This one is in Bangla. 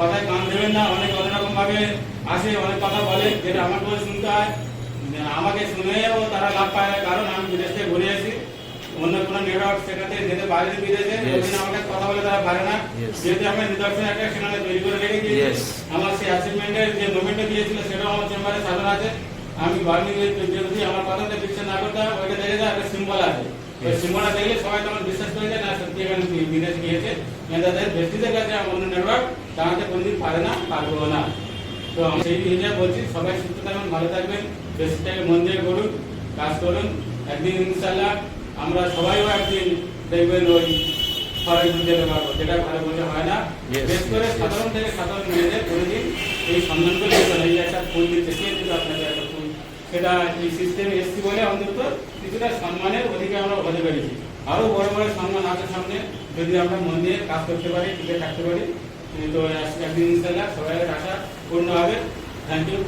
কথায় কান দেবেন না অনেক রকম ভাবে আসে অনেক কথা বলে যেটা আমার কথা শুনতে হয়। আমাকে শুনেও তারা লাভ পায় না কারণ আমি বিদেশ থেকে ঘুরে আসি অন্য কোনো নেটওয়ার্ক সেখানে যেতে বাইরে বিদেশে. আমাকে কথা বলে তারা পারে না. যেহেতু আমি নিদর্শন একটা সেখানে তৈরি করে রেখে দিয়েছি আমার সেই অ্যাচিভমেন্টের যে মুভমেন্টটা দিয়েছিল সেটাও আমার চেম্বারে সাজানো আছে। আমি বার্নিং যদি আমার কথাতে বিশ্বাস না করতে হয় ওইটা দেখে যায় একটা সিম্বল আছে। ওই. সিম্বলটা দেখলে সবাই তখন বিশ্বাস করে যায় না সত্যি এখানে বিদেশ গিয়েছে। মেয়েদের ব্যক্তিদের কাছে অন্য নেটওয়ার্ক তাহলে কোনদিন পারে না পারব না। তো আমি সেই হিসেবে বলছি সবাই সুস্থ থাকবেন ভালো থাকবেন দেশটাকে মন দিয়ে করুন কাজ করুন। একদিন ইনশাল্লাহ আমরা সবাইও একদিন দেখবেন ওই যেতে পারব যেটা ভালো হয় না। বিশেষ করে. সাধারণ থেকে সাধারণ মেয়েদের কোনোদিন এই সম্মানগুলো এই একটা ফুল দিল আপনাকে একটা ফুল? সেটা এই সিস্টেমে এসছি বলে অন্তত কিছুটা সম্মানের অধিকার আমরা হতে পেরেছি আরও বড় বড় সম্মান আছে সামনে। যদি আমরা মন দিয়ে কাজ করতে পারি, টিকে থাকতে পারি, তো একদিন ইনশাল্লাহ সবাই আশা পূর্ণ হবে। Thank you